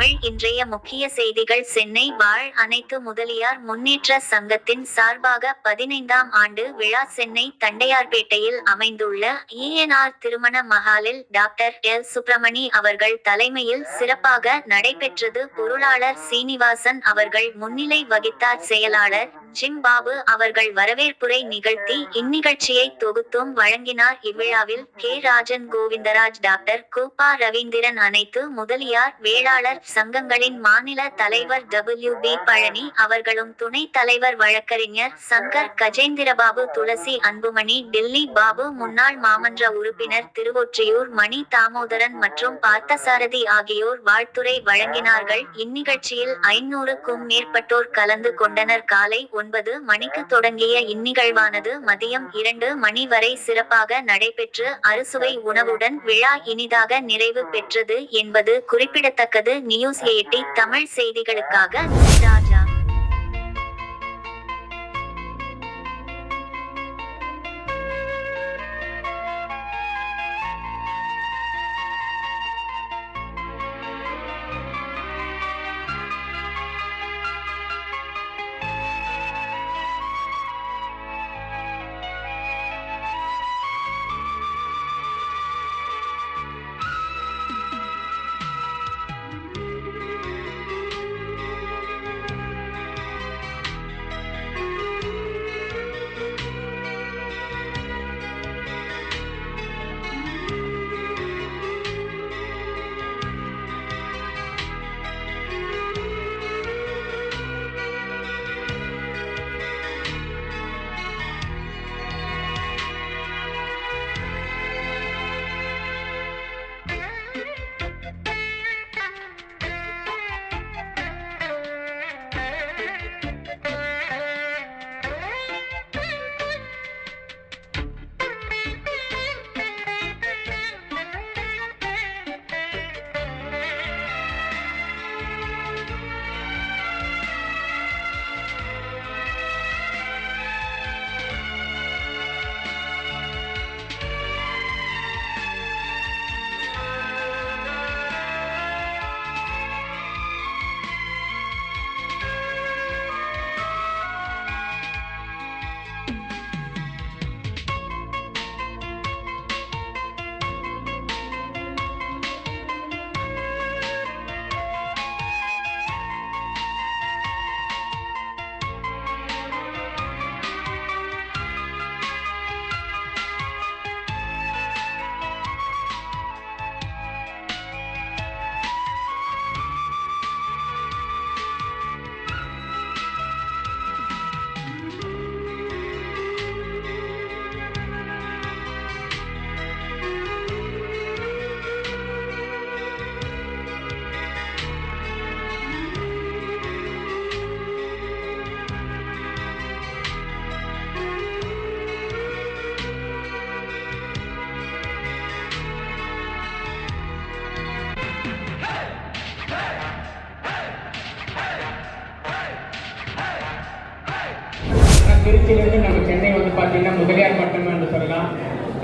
தமிழ் இன்றைய முக்கிய செய்திகள். சென்னை வாழ் அனைத்து முதலியார் முன்னேற்ற சங்கத்தின் சார்பாக பதினைந்தாம் ஆண்டு விழா சென்னை தண்டையார்பேட்டையில் அமைந்துள்ள ஈஎன்ஆர் திருமண மகாலில் டாக்டர் எல். சுப்பிரமணி அவர்கள் தலைமையில் சிறப்பாக நடைபெற்றது. பொருளாளர் சீனிவாசன் அவர்கள் முன்னிலை வகித்தார். செயலாளர் ஜிம்பாபு அவர்கள் வரவேற்புரை நிகழ்த்தி இந்நிகழ்ச்சியை தொகுத்தும் வழங்கினார். இவ்விழாவில் கே. ராஜன் கோவிந்தராஜ் டாக்டர் கூப்பா ரவீந்திரன் அனைத்து முதலியார் வேளாளர் சங்கங்களின் மாநில தலைவர் டபிள்யூ பி பழனி அவர்களும் துணை தலைவர் வழக்கறிஞர் சங்கர் கஜேந்திரபாபு துளசி அன்புமணி டில்லி பாபு முன்னாள் மாமன்ற உறுப்பினர் திருவொற்றியூர் மணி தாமோதரன் மற்றும் பார்த்தசாரதி ஆகியோர் வாழ்த்துரை வழங்கினார்கள். இந்நிகழ்ச்சியில் ஐநூறுக்கும் மேற்பட்டோர் கலந்து கொண்டனர். காலை ஒன்பது மணிக்கு தொடங்கிய இந்நிகழ்வானது மதியம் இரண்டு மணி வரை சிறப்பாக நடைபெற்று அறுசுவை உணவுடன் விழா இனிதாக நிறைவு பெற்றது என்பது குறிப்பிடத்தக்கது நியூஸ் எயிட்டி தமிழ் செய்திகளுக்காக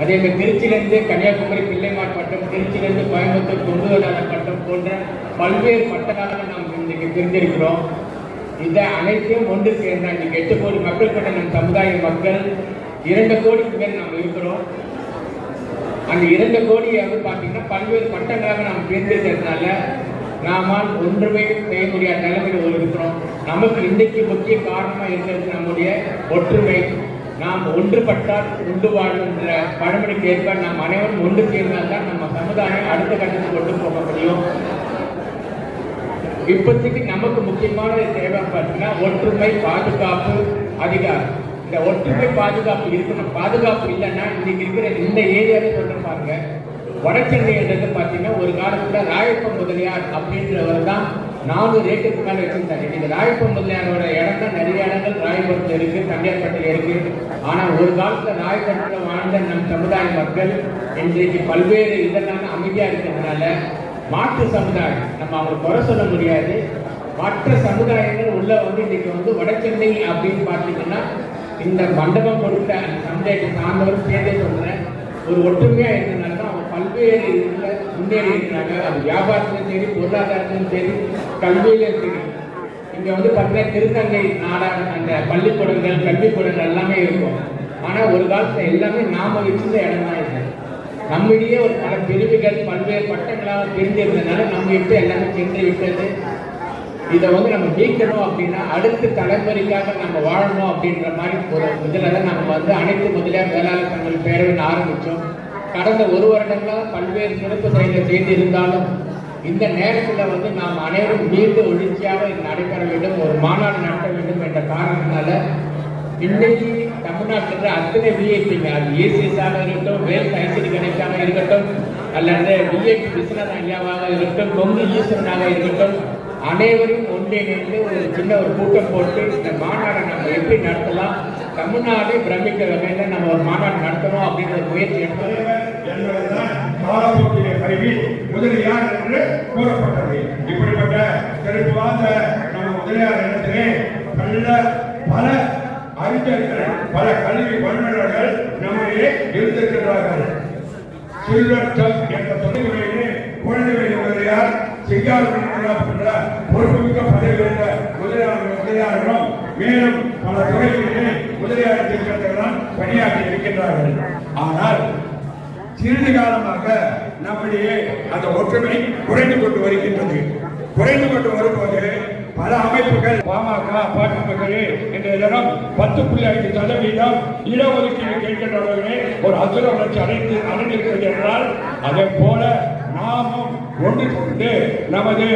அதே மாதிரி திருச்சியிலிருந்து கன்னியாகுமரி பிள்ளைமார் பட்டம் திருச்சியிலிருந்து கோயம்புத்தூர் கொண்டுவதாளர் பட்டம் போன்ற பல்வேறு பட்டங்களாக நாம் இன்றைக்கு தெரிஞ்சிருக்கிறோம். இதை அனைத்தையும் ஒன்று சேர்ந்த இன்னைக்கு எட்டு கோடி மக்கள் கொண்ட நம் சமுதாய மக்கள் இரண்டு கோடிக்கு மேல் நாம் இருக்கிறோம். அந்த இரண்டு கோடியை வந்து பார்த்தீங்கன்னா பல்வேறு பட்டங்களாக நாம் பிரிந்திருக்கிறதுனால நாமால் ஒன்றுமே செய்ய முடியாத நிலைமையில் ஒரு இருக்கிறோம். நமக்கு இன்றைக்கு முக்கிய காரணமாக இருக்கிறது நம்முடைய ஒற்றுமை. நாம் ஒன்றுபட்டால் உண்டு வாழும் என்ற பழமொழிக்கு ஏற்ப நாம் அனைவரும் ஒன்று சேர்ந்தால் தான் நம்ம சமுதாயம் அடுத்த கட்டத்துக்கு கொண்டு போக முடியும். இப்போதைக்கு நமக்கு முக்கியமான தேவை பார்த்தீங்கன்னா ஒற்றுமை பாதுகாப்பு அதிகாரம். இந்த ஒற்றுமை பாதுகாப்பு இருக்கணும். பாதுகாப்பு இல்லைன்னா இன்னைக்கு இருக்கிற இந்த ஏரியாவே சொல்ற பாருங்க. வடசென்னைன்றது பார்த்தீங்கன்னா ஒரு காலத்துல ராயப்ப முதலியார் அப்படின்றவர் தான் நாலு ரேட்டுக்கு மேலே வச்சிருந்தாங்க இந்த ராயப்ப முதலியாரோட இடம் தான் நிறைய இடங்கள் ராயபுரத்தில் இருக்கு தண்டையார்பட்டியில் இருக்கு. ஆனா ஒரு காலத்துல ராயபுரத்தில் வாழ்ந்த நம் சமுதாய மக்கள் இன்றைக்கு பல்வேறு இதெல்லாம் அமைதியா இருக்கிறதுனால மாற்று சமுதாயம் நம்ம அவங்களை குறை சொல்ல முடியாது. மற்ற சமுதாயங்கள் உள்ள வந்து இன்னைக்கு வந்து வடச்சென்னை அப்படின்னு பார்த்தீங்கன்னா இந்த மண்டபம் கொடுத்த அந்த சமுதாயத்தை சார்ந்தவரும் சேர்ந்தே சொல்றேன். ஒரு ஒற்றுமையா இருந்ததுனால தான் அவங்க பல்வேறு இதில் முன்னேறி இருக்கிறாங்க. அது வியாபாரத்திலும் சரி பொருளாதாரத்திலும் சரி கல்வியில் இருக்குது இங்க வந்து பார்த்தீங்கன்னா திருநங்கை நாடாக அந்த பள்ளிக்கூடங்கள் கல்விக்கூடங்கள் எல்லாமே இருக்கும். ஆனா ஒரு காலத்துல எல்லாமே நாம வச்சிருந்த இடம் தான் நம்மிடையே ஒரு பல பிரிவுகள் பல்வேறு பட்டங்களாக பிரிஞ்சிருந்ததுனால நம்ம இப்ப எல்லாமே சென்று விட்டது. இதை வந்து நம்ம நீக்கணும் அப்படின்னா அடுத்த தலைமுறைக்காக நம்ம வாழணும் அப்படின்ற மாதிரி ஒரு இதில் தான் நம்ம வந்து அனைத்து முதலியார் வேளாளர் தங்கள் பேரவைன்னு ஆரம்பித்தோம் கடந்த ஒரு வருடங்களாக பல்வேறு சிறப்பு செயல்கள் செய்து இருந்தாலும் இந்த நேரத்தில் வந்து நாம் அனைவரும் மீண்டும் ஒழுச்சியாக நடைபெற வேண்டும் ஒரு மாநாடு நடத்த வேண்டும் என்ற காரணத்தினால இன்னைக்கு தமிழ்நாட்டில் இருக்கிற அத்தனை விஐபிங்க அது ஏசிஎஸாக இருக்கட்டும் வேல் ஐசிடி கணேஷாக இருக்கட்டும் அல்லது விஐபி விஸ்வநாத ஐயாவாக இருக்கட்டும் கொங்கு ஈஸ்வரனாக இருக்கட்டும் அனைவரும் ஒன்றிணைந்து ஒரு சின்ன ஒரு கூட்டம் போட்டு இந்த மாநாடை நம்ம எப்படி நடத்தலாம் தமிழ்நாடே பிரமிக்க வகையில் நம்ம ஒரு மாநாடு நடத்தணும் அப்படின்ற முயற்சி எடுத்தோம் கருவி முதலியார் என்று கூறப்பட்டது. இப்படிப்பட்ட சிறப்பு வாய்ந்த நம்ம முதலியார் இடத்திலே நல்ல பல அறிஞர்கள் பல கல்வி வல்லுநர்கள் நம்மிடையே இருந்திருக்கிறார்கள் சில்வர்டம் என்ற தொழில்முறையிலே குழந்தைகளை முதலியார் சிங்காரம் என்ற பொறுப்புமிக்க பதவி இருந்த முதலியார் முதலியாரும் மேலும் பல துறைகளிலே முதலியார் திட்டத்தில்தான் பணியாற்றி இருக்கின்றார்கள். ஆனால் சிறிது காலமாக நம்முடைய அந்த ஒற்றுமை குறைந்து கொண்டு வருகின்றது. குறைந்து கொண்டு வரும்போது பல அமைப்புகள் பாமக பாமக என்ற தினம் பத்து புள்ளி ஐந்து சதவீதம் இடஒதுக்கீடு கேட்கின்றவர்களே ஒரு அசுர வளர்ச்சி அடைந்து அடைந்திருக்கிறது என்றால் அதே போல நாமும் ஒன்று கொண்டு நமது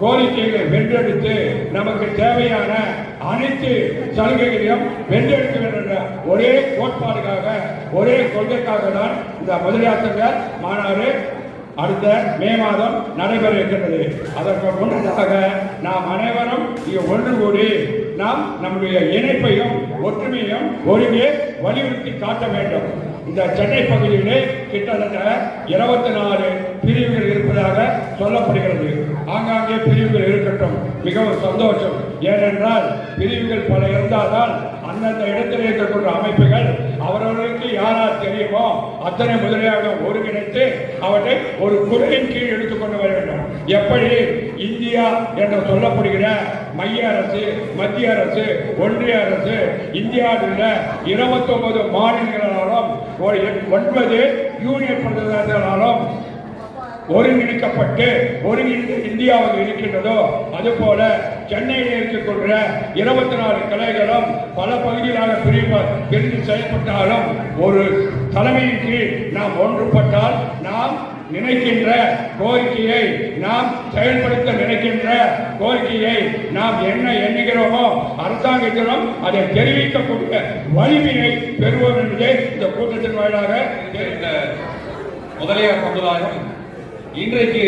கோரிக்கைகளை வென்றெடுத்து நமக்கு தேவையான அனைத்து சலுகைகளையும் வென்றெடுக்க வேண்டும் என்ற ஒரே கோட்பாடுக்காக ஒரே கொள்கைக்காக தான் இந்த முதலியாத்தங்க மாநாடு அடுத்த மே மாதம் நடைபெற இருக்கின்றது. அதற்கு முன்னதாக நாம் அனைவரும் இங்கே ஒன்று கூடி நாம் நம்முடைய இணைப்பையும் ஒற்றுமையும் ஒருங்கே வலியுறுத்தி காட்ட வேண்டும். இந்த சென்னை பகுதியிலே கிட்டத்தட்ட இருபத்தி நாலு பிரிவுகள் இருப்பதாக சொல்லப்படுகிறது. ஆங்காங்கே பிரிவுகள் இருக்கட்டும் மிகவும் சந்தோஷம். ஏனென்றால் பிரிவுகள் பல இருந்தால்தான் அந்தந்த இடத்தில் இருக்கக்கூடிய அமைப்புகள் அவரவர்களுக்கு யாரார் தெரியுமோ அத்தனை முதலியாக ஒருங்கிணைத்து அவற்றை ஒரு குறையின் கீழ் எடுத்துக்கொண்டு வர வேண்டும். எப்படி? இந்தியா என்று சொல்லப்படுகிற மைய அரசு மத்திய அரசு ஒன்றிய அரசு இந்தியாவில் உள்ள இருபத்தி ஒன்பது மாநிலங்களாலும் ஒரு எட்- ஒன்பது யூனியன் பிரதேசங்களாலும் ஒருங்கிணைக்கப்பட்டு ஒருங்கிணைந்து இந்தியாவில் இருக்கின்றதோ அதுபோல சென்னையில் இருக்கக்கூடிய இருபத்தி நாலு கிளைகளும் பல பகுதிகளாக பிரிவு பிரிந்து செயல்பட்டாலும் ஒரு தலைமையின் கீழ் நாம் ஒன்றுபட்டால் நாம் நினைக்கின்ற கோரிக்கையை நாம் செயல்படுத்த நினைக்கின்ற கோரிக்கையை நாம் என்ன எண்ணுகிறோமோ அரசாங்கத்திடம் அதை தெரிவிக்கக்கூடிய வலிமையை பெறுவோம் என்பதே இந்த கூட்டத்தின் வாயிலாக முதலியார் சமுதாயம் இன்றைக்கு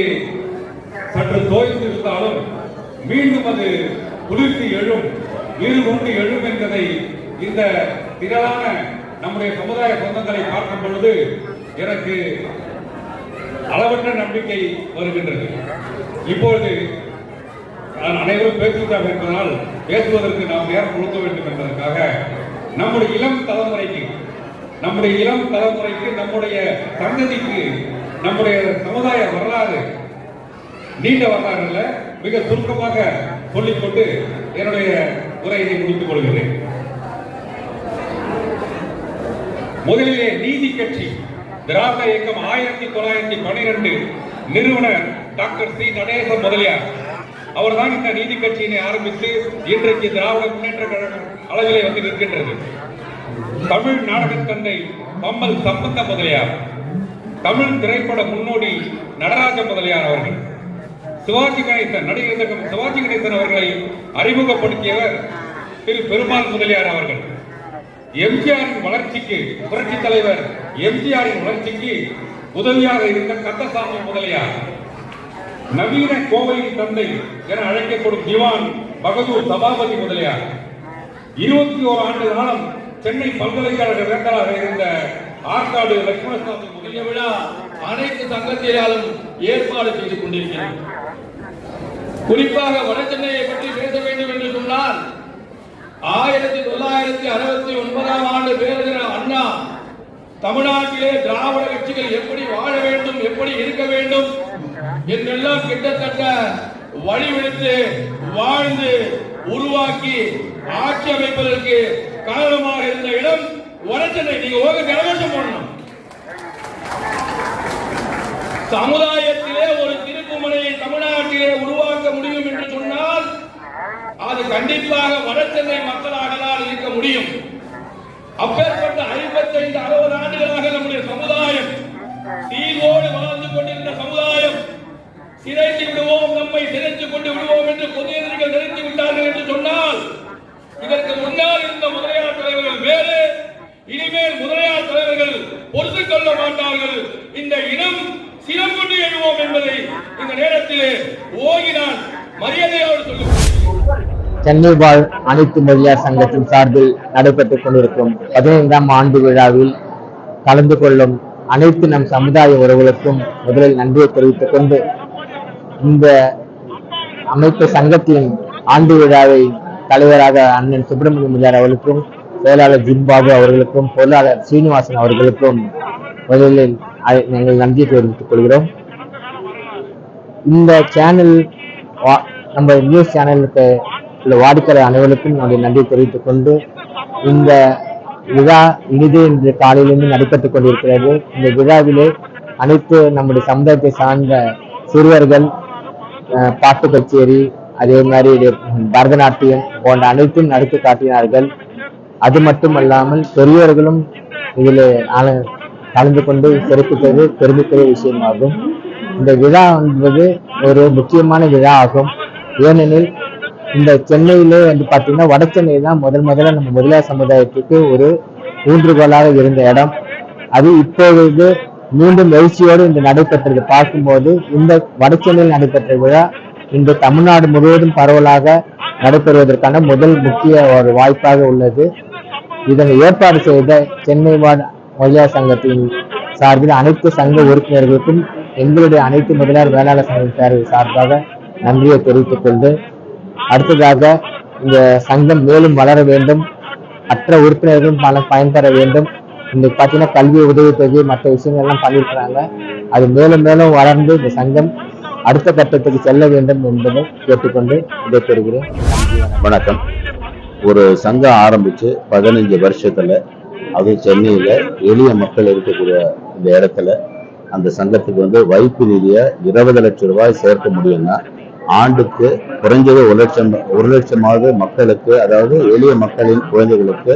சற்று தோய்ந்து இருந்தாலும் மீண்டும் அது குளிர்ந்து எழும் வீறு கொண்டு எழும் என்பதை இந்த திரளான நம்முடைய சமுதாய சொந்தங்களை பார்க்கும் பொழுது எனக்கு அளவற்ற நம்பிக்கை வருகின்றது. இப்பொழுது நான் அனைவரும் பேசுவதாக இருப்பதால் பேசுவதற்கு நாம் நேரம் கொடுக்க வேண்டும் என்பதற்காக நம்முடைய இளம் தலைமுறைக்கு நம்முடைய இளம் தலைமுறைக்கு நம்முடைய சந்ததிக்கு நம்முடைய சமுதாய வரலாறு நீண்ட வரலாறு இல்லை மிக சுருக்கமாக சொல்லிக்கொண்டு என்னுடைய உரையை முடித்துக் கொள்கிறேன். முதலிலே நீதி கட்சி திராவிட இயக்கம் ஆயிரத்தி தொள்ளாயிரத்தி பனிரெண்டு நிறுவனர் டாக்டர் சி. நடேச முதலியார். அவர்தான் இந்த நீதி கட்சியினை ஆரம்பித்து இன்றைக்கு திராவிட முன்னேற்ற கழகம் அளவிலே வந்து நிற்கின்றது. தமிழ் நாடக தந்தை பம்மல் சம்பந்த முதலியார் தமிழ் திரைப்பட முன்னோடி நடராஜ முதலியார் அவர்கள். சிவாஜி கணேசன் நடிகர் திலகம் சிவாஜி கணேசன் அவர்களை அறிமுகப்படுத்தியவர் திரு பெருமாள் முதலியார் அவர்கள். எம்ஜிஆரின் வளர்ச்சிக்கு புரட்சி தலைவர் எம்ஜிஆரின் வளர்ச்சிக்கு உதவியாக இருந்த கந்தசாமி முதலியார். நவீன கோவையின் தந்தை என அழைக்கப்படும் திவான் பகதூர் சபாபதி முதலியார். இருபத்தி ஓரு ஆண்டு காலம் சென்னை பல்கலைக்கழக வேந்தராக இருந்த ஆற்காடு லட்சுமணசாமி முதலிய விழா அனைத்து சங்கத்தினாலும் ஏற்பாடு செய்து கொண்டிருக்கிறார் குறிப்பாக வடசென்னையை பற்றி பேச வேண்டும் என்று சொன்னால் ஆயிரத்தி தொள்ளாயிரத்தி அறுபத்தி ஒன்பதாம் ஆண்டு பேரறிஞர் அண்ணா தமிழ்நாட்டிலே திராவிட கட்சிகள் எப்படி வாழ வேண்டும் எப்படி இருக்க வேண்டும் என்றெல்லாம் கிட்டத்தட்ட வழிவிடுத்து வாழ்ந்து உருவாக்கி ஆட்சி அமைப்பதற்கு காரணமாக இருந்த இடம் வடசென்னை நீங்க ஓக கரகோஷம் பண்ணணும் சமுதாயத்திலே ஒரு திருப்புமுனையை தமிழ்நாட்டிலே உருவாக்க முடியும் என்று சொன்னால் அது கண்டிப்பாக வடசென்னை மக்களாகலாம் இருக்க முடியும். அப்பேற்பட்ட ஐம்பத்தைந்து அறுபது ஆண்டுகளாக நம்முடைய சமுதாயம் தீவோடு வாழ்ந்து கொண்டிருந்த சமுதாயம் சிதைத்து விடுவோம் நம்மை சிதைத்துக் கொண்டு விடுவோம் என்று பொது எதிரிகள் நினைத்து விட்டார்கள் என்று சொன்னால் இதற்கு முன்னால் இருந்த முதலையார் தலைவர்கள் வேறு இனிமேல் முதலையார் தலைவர்கள் பொறுத்துக் கொள்ள மாட்டார்கள். இந்த இனம் சிறப்புண்டு எழுவோம் என்பதை இந்த நேரத்திலே ஓகினால் மரியாதையோடு சொல்லுகிறேன் சென்னை வாழ் அனைத்து மொழியார் சங்கத்தின் சார்பில் நடைபெற்றுக் கொண்டிருக்கும் பதினைந்தாம் ஆண்டு விழாவில் கலந்து கொள்ளும் அனைத்து நம் சமுதாய உறவுகளுக்கும் முதலில் நன்றியை தெரிவித்துக் கொண்டு இந்த அமைப்பு சங்கத்தின் ஆண்டு விழாவை தலைவராக அண்ணன் சுப்பிரமணியம் முதலியார் அவர்களுக்கும் செயலாளர் ஜிம்பாபு அவர்களுக்கும் பொருளாளர் சீனிவாசன் அவர்களுக்கும் முதலில் நாங்கள் நன்றியை தெரிவித்துக் கொள்கிறோம். இந்த சேனல் நம்ம நியூஸ் சேனலுக்கு உள்ள வாடிக்கையாளர் அனைவருக்கும் என்னுடைய நன்றி தெரிவித்துக் கொண்டு இந்த விழா இனிது இன்று காலையிலிருந்து நடைபெற்றுக் கொண்டிருக்கிறது. இந்த விழாவிலே அனைத்து நம்முடைய சமுதாயத்தை சார்ந்த சிறுவர்கள் அஹ், பாட்டு கச்சேரி அதே மாதிரி பரதநாட்டியம் போன்ற அனைத்தும் நடத்தி காட்டினார்கள். அது மட்டுமல்லாமல் பெரியவர்களும் இதில் ஆன- கலந்து கொண்டு சிறப்பித்தது பெருமைக்குரிய விஷயமாகும். இந்த விழா என்பது ஒரு முக்கியமான விழா ஆகும். ஏனெனில் இந்த சென்னையிலே வந்து பார்த்தீங்கன்னா வட சென்னை தான் முதல் முதல்ல நம்ம முதலியார் சமுதாயத்துக்கு ஒரு ஊன்றுகோலாக இருந்த இடம். அது இப்பொழுது மீண்டும் எழுச்சியோடு இந்த நடைபெற்றது. பார்க்கும்போது இந்த வட சென்னையில் நடைபெற்ற விழா இன்று தமிழ்நாடு முழுவதும் பரவலாக நடைபெறுவதற்கான முதல் முக்கிய ஒரு வாய்ப்பாக உள்ளது. இதனை ஏற்பாடு செய்த சென்னை வாழ் சங்கத்தின் சார்பில் அனைத்து சங்க உறுப்பினர்களுக்கும் எங்களுடைய அனைத்து முதலியார் வேளாளர் சங்க சார்பாக நன்றியை தெரிவித்துக் கொண்டு அடுத்ததாக இந்த சங்கம் மேலும் வளர வேண்டும். மற்ற உறுப்பினர்களும் பல பயன்பெற வேண்டும். இன்னைக்கு பார்த்தீங்கன்னா கல்வி உதவித்தொகை மற்ற விஷயங்கள் எல்லாம் பண்ணியிருக்கிறாங்க அது மேலும் மேலும் வளர்ந்து இந்த சங்கம் அடுத்த கட்டத்துக்கு செல்ல வேண்டும் என்பதை கேட்டுக்கொண்டு விடைபெறுகிறேன் பெறுகிறேன். வணக்கம். வணக்கம். ஒரு சங்கம் ஆரம்பிச்சு பதினஞ்சு வருஷத்துல அது சென்னையில் எளிய மக்கள் இருக்கக்கூடிய இந்த இடத்துல அந்த சங்கத்துக்கு வந்து வைப்பு நிதியை இருபது லட்சம் ரூபாய் சேர்க்க முடியும்னா ஆண்டுக்கு குறைஞ்சது ஒரு லட்சம் ஒரு லட்சமாவது மக்களுக்கு அதாவது எளிய மக்களின் குழந்தைகளுக்கு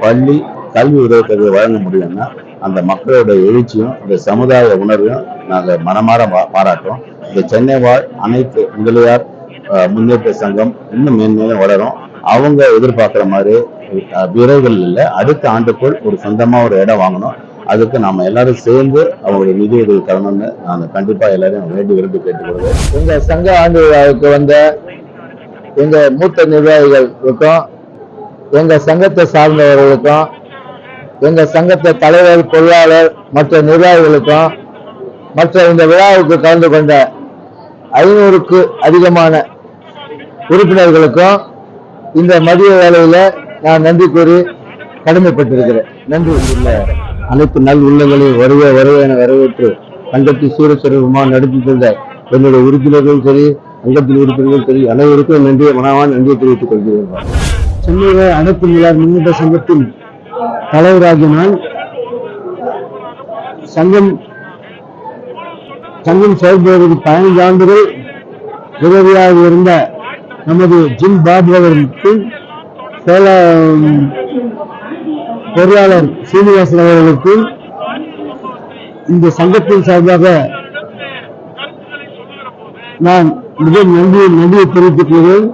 பள்ளி கல்வி உதவித்தொகை வழங்க முடியும்னா அந்த மக்களோட எழுச்சியும் இந்த சமுதாய உணர்வையும் நாங்கள் மனமாற பா- பாராட்டுறோம். இந்த சென்னை வாழ் அனைத்து முதலியார் முன்னேற்ற சங்கம் இன்னும் மேன்மேலும் வளரும். அவங்க எதிர்பார்க்குற மாதிரி விரைவில் இல்லை. அடுத்த ஆண்டுக்குள் ஒரு சொந்தமா ஒரு இடம் வாங்கணும். அதுக்கு நாம எல்லாரும் சேர்ந்து அவங்களுடைய நிதி உதவி தரணும்னு நான் கண்டிப்பா எல்லாரையும் வேண்டி விரும்பி கேட்டுக்கொள்வேன் எங்க சங்க ஆண்டு விழாவுக்கு வந்த எங்க மூத்த நிர்வாகிகளுக்கும் எங்க சங்கத்தை சார்ந்தவர்களுக்கும் எங்க சங்கத்தை தலைவர் பொருளாளர் மற்ற நிர்வாகிகளுக்கும் மற்ற இந்த விழாவுக்கு கலந்து கொண்ட ஐநூறுக்கு அதிகமான உறுப்பினர்களுக்கும் இந்த மதிய வேலையில நான் நன்றி கூறி கடமைப்பட்டிருக்கிறேன். நன்றி உள்ள. அனைத்து நல் உள்ளங்களையும் வருக வருக என வரவேற்று சங்கத்தில் சூரசிரமமாக நடத்தி தந்த என்னுடைய உறுப்பினர்களும் சரி அங்கத்தில் உறுப்பினர்களும் சரி அனைவருக்கும் நன்றியை மனமான நன்றியை தெரிவித்துக் கொள்கிறேன். சென்னையில அனைத்து நிலார் முன்னேற்ற சங்கத்தின் தலைவராகிய நான் சங்கம் சங்கம் செயல்படுவதற்கு பதினைந்து ஆண்டுகள் உதவியாக இருந்த நமது ஜிம் பாபு அவர்களுக்கு செயலா- பொருளாளர் சீனிவாசன் அவர்களுக்கு இந்த சங்கத்தின் சார்பாக நான் மிக நன்றி நன்றியை தெரிவித்துக் கொள்கிறேன்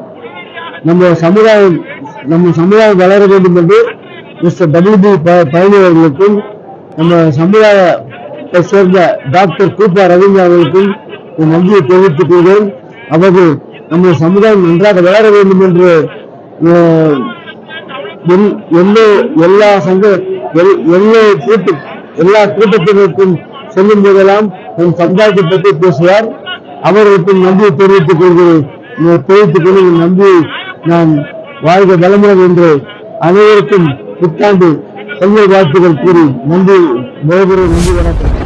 நம்ம சமுதாயம் நம்ம சமுதாயம் வளர வேண்டும் என்று மிஸ்டர் டபிள்யூ பி பழனி அவர்களுக்கும் நம்ம சமுதாயத்தை சேர்ந்த டாக்டர் கூப்பா ரவீந்திர அவர்களுக்கும் நன்றியை தெரிவித்துக் கொள்கிறேன் அவர்கள் நம்ம சமுதாயம் நன்றாக வளர வேண்டும் என்று அஹ், எல்லா சங்க எல்லா கூட்டு எல்லா கூட்டத்தினருக்கும் செல்லும் போதெல்லாம் என் சமுதாயத்தை பற்றி பேசுவார். அவர்களுக்கும் நன்றியை தெரிவித்துக் கொள்கிறேன். தெரிவித்துக் கொண்டு என் நன்றியை நான் வாழ்க வளமுடன் என்று அனைவருக்கும் புத்தாண்டு பொங்கல் வாழ்த்துக்கள் கூறி நன்றி நோபுரம் நன்றி வணக்கம்.